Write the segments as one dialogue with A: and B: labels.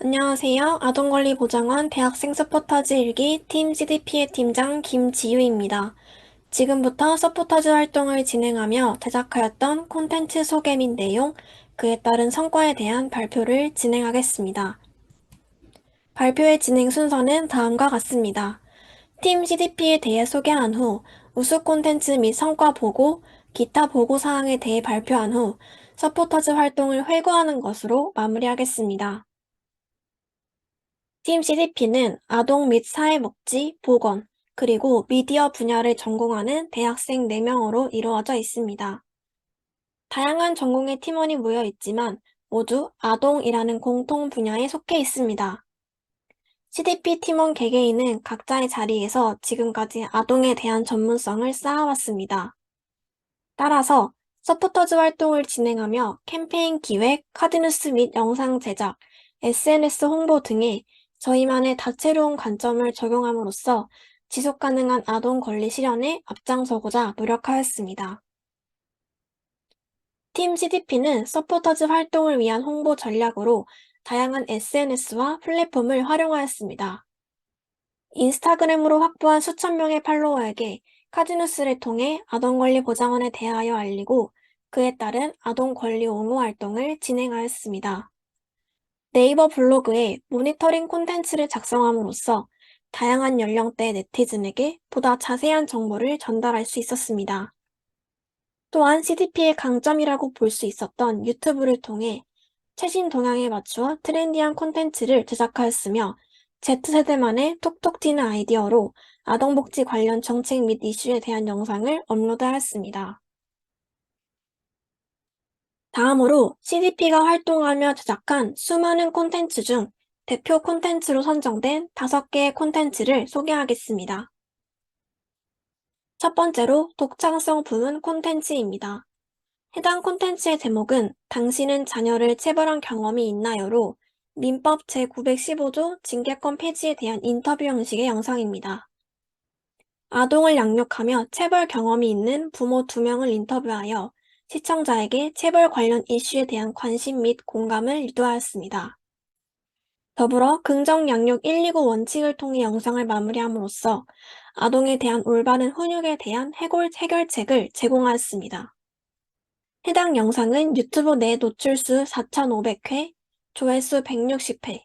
A: 안녕하세요. 아동권리보장원 대학생 서포터즈 일기 팀 CDP의 팀장 김지유입니다. 지금부터 서포터즈 활동을 진행하며 제작하였던 콘텐츠 소개 및 내용, 그에 따른 성과에 대한 발표를 진행하겠습니다. 발표의 진행 순서는 다음과 같습니다. 팀 CDP에 대해 소개한 후 우수 콘텐츠 및 성과 보고, 기타 보고 사항에 대해 발표한 후 서포터즈 활동을 회고하는 것으로 마무리하겠습니다. 팀 CDP는 아동 및 사회복지, 보건, 그리고 미디어 분야를 전공하는 대학생 4명으로 이루어져 있습니다. 다양한 전공의 팀원이 모여 있지만 모두 아동이라는 공통 분야에 속해 있습니다. CDP 팀원 개개인은 각자의 자리에서 지금까지 아동에 대한 전문성을 쌓아왔습니다. 따라서 서포터즈 활동을 진행하며 캠페인 기획, 카드뉴스 및 영상 제작, SNS 홍보 등의 저희만의 다채로운 관점을 적용함으로써 지속 가능한 아동 권리 실현에 앞장서고자 노력하였습니다. 팀 CDP는 서포터즈 활동을 위한 홍보 전략으로 다양한 SNS와 플랫폼을 활용하였습니다. 인스타그램으로 확보한 수천 명의 팔로워에게 카드뉴스를 통해 아동권리 보장원에 대하여 알리고 그에 따른 아동권리 옹호 활동을 진행하였습니다. 네이버 블로그에 모니터링 콘텐츠를 작성함으로써 다양한 연령대 네티즌에게 보다 자세한 정보를 전달할 수 있었습니다. 또한 CDP의 강점이라고 볼 수 있었던 유튜브를 통해 최신 동향에 맞추어 트렌디한 콘텐츠를 제작하였으며 Z세대만의 톡톡 튀는 아이디어로 아동복지 관련 정책 및 이슈에 대한 영상을 업로드하였습니다. 다음으로 CDP가 활동하며 제작한 수많은 콘텐츠 중 대표 콘텐츠로 선정된 5개의 콘텐츠를 소개하겠습니다. 첫 번째로 독창성 부문 콘텐츠입니다. 해당 콘텐츠의 제목은 당신은 자녀를 체벌한 경험이 있나요로 민법 제915조 징계권 폐지에 대한 인터뷰 형식의 영상입니다. 아동을 양육하며 체벌 경험이 있는 부모 2명을 인터뷰하여 시청자에게 체벌 관련 이슈에 대한 관심 및 공감을 유도하였습니다. 더불어 긍정 양육 129 원칙을 통해 영상을 마무리함으로써 아동에 대한 올바른 훈육에 대한 해골, 해결책을 제공하였습니다. 해당 영상은 유튜브 내 노출수 4,500회, 조회수 160회,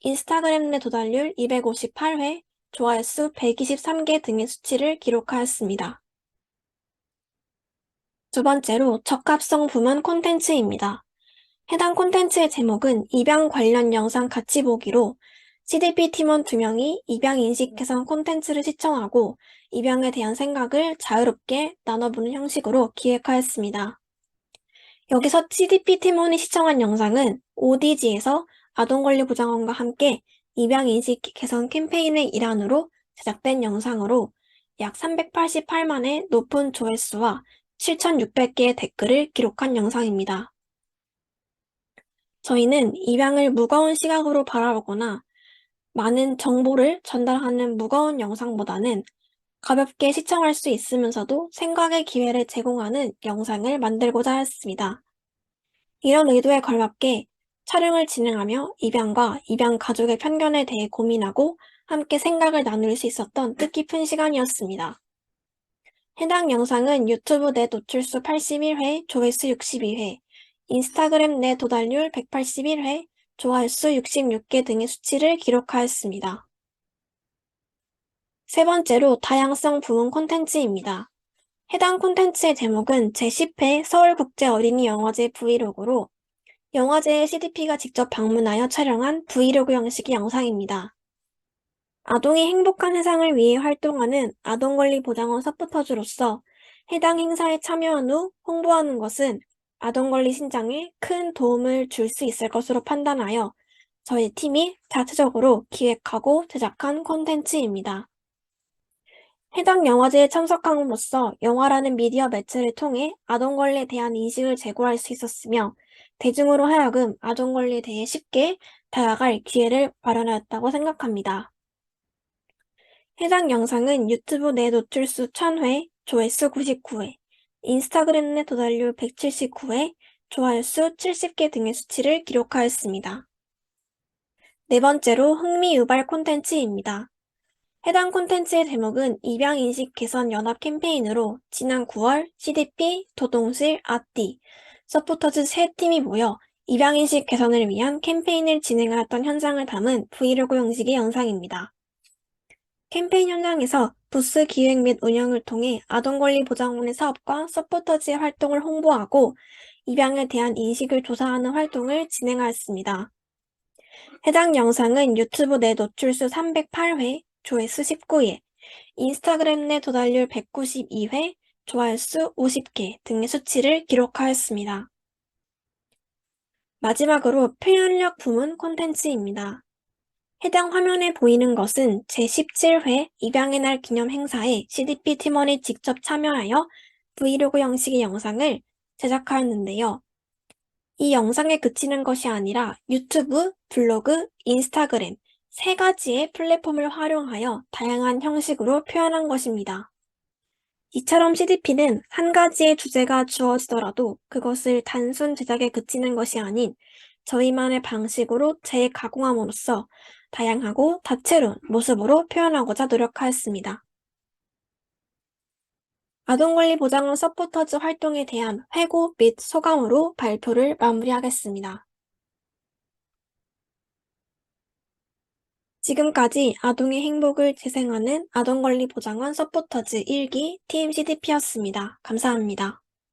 A: 인스타그램 내 도달률 258회, 좋아요수 123개 등의 수치를 기록하였습니다. 두 번째로 적합성 부문 콘텐츠입니다. 해당 콘텐츠의 제목은 입양 관련 영상 같이 보기로 CDP 팀원 2명이 입양 인식 개선 콘텐츠를 시청하고 입양에 대한 생각을 자유롭게 나눠보는 형식으로 기획하였습니다. 여기서 CDP 팀원이 시청한 영상은 ODG에서 아동권리보장원과 함께 입양 인식 개선 캠페인의 일환으로 제작된 영상으로 약 388만의 높은 조회수와 7,600개의 댓글을 기록한 영상입니다. 저희는 입양을 무거운 시각으로 바라보거나 많은 정보를 전달하는 무거운 영상보다는 가볍게 시청할 수 있으면서도 생각의 기회를 제공하는 영상을 만들고자 했습니다. 이런 의도에 걸맞게 촬영을 진행하며 입양과 입양 가족의 편견에 대해 고민하고 함께 생각을 나눌 수 있었던 뜻깊은 시간이었습니다. 해당 영상은 유튜브 내 노출수 81회, 조회수 62회, 인스타그램 내 도달률 181회, 좋아요수 66개 등의 수치를 기록하였습니다. 세 번째로 다양성 부문 콘텐츠입니다. 해당 콘텐츠의 제목은 제10회 서울국제 어린이 영화제 브이로그로 영화제에 CDP가 직접 방문하여 촬영한 브이로그 형식의 영상입니다. 아동이 행복한 세상을 위해 활동하는 아동권리보장원 서포터즈로서 해당 행사에 참여한 후 홍보하는 것은 아동권리 신장에 큰 도움을 줄 수 있을 것으로 판단하여 저희 팀이 자체적으로 기획하고 제작한 콘텐츠입니다. 해당 영화제에 참석함으로써 영화라는 미디어 매체를 통해 아동 권리에 대한 인식을 제고할 수 있었으며 대중으로 하여금 아동 권리에 대해 쉽게 다가갈 기회를 마련하였다고 생각합니다. 해당 영상은 유튜브 내 노출수 1000회, 조회수 99회, 인스타그램 내 도달률 179회, 좋아요수 70개 등의 수치를 기록하였습니다. 네 번째로 흥미 유발 콘텐츠입니다. 해당 콘텐츠의 제목은 입양인식 개선 연합 캠페인으로 지난 9월 CDP, 도동실, 아띠, 서포터즈 세 팀이 모여 입양인식 개선을 위한 캠페인을 진행하였던 현장을 담은 브이로그 형식의 영상입니다. 캠페인 현장에서 부스 기획 및 운영을 통해 아동권리보장원의 사업과 서포터즈의 활동을 홍보하고 입양에 대한 인식을 조사하는 활동을 진행하였습니다. 해당 영상은 유튜브 내 노출수 308회, 조회수 19회, 인스타그램 내 도달률 192회, 좋아요수 50개 등의 수치를 기록하였습니다. 마지막으로 표현력 부문 콘텐츠입니다. 해당 화면에 보이는 것은 제17회 입양의 날 기념 행사에 CDP 팀원이 직접 참여하여 브이로그 형식의 영상을 제작하였는데요. 이 영상에 그치는 것이 아니라 유튜브, 블로그, 인스타그램 세 가지의 플랫폼을 활용하여 다양한 형식으로 표현한 것입니다. 이처럼 CDP는 한 가지의 주제가 주어지더라도 그것을 단순 제작에 그치는 것이 아닌 저희만의 방식으로 재가공함으로써 다양하고 다채로운 모습으로 표현하고자 노력하였습니다. 아동권리보장원 서포터즈 활동에 대한 회고 및 소감으로 발표를 마무리하겠습니다. 지금까지 아동의 행복을 재생하는 아동권리보장원 서포터즈 1기 팀 CDP였습니다. 감사합니다.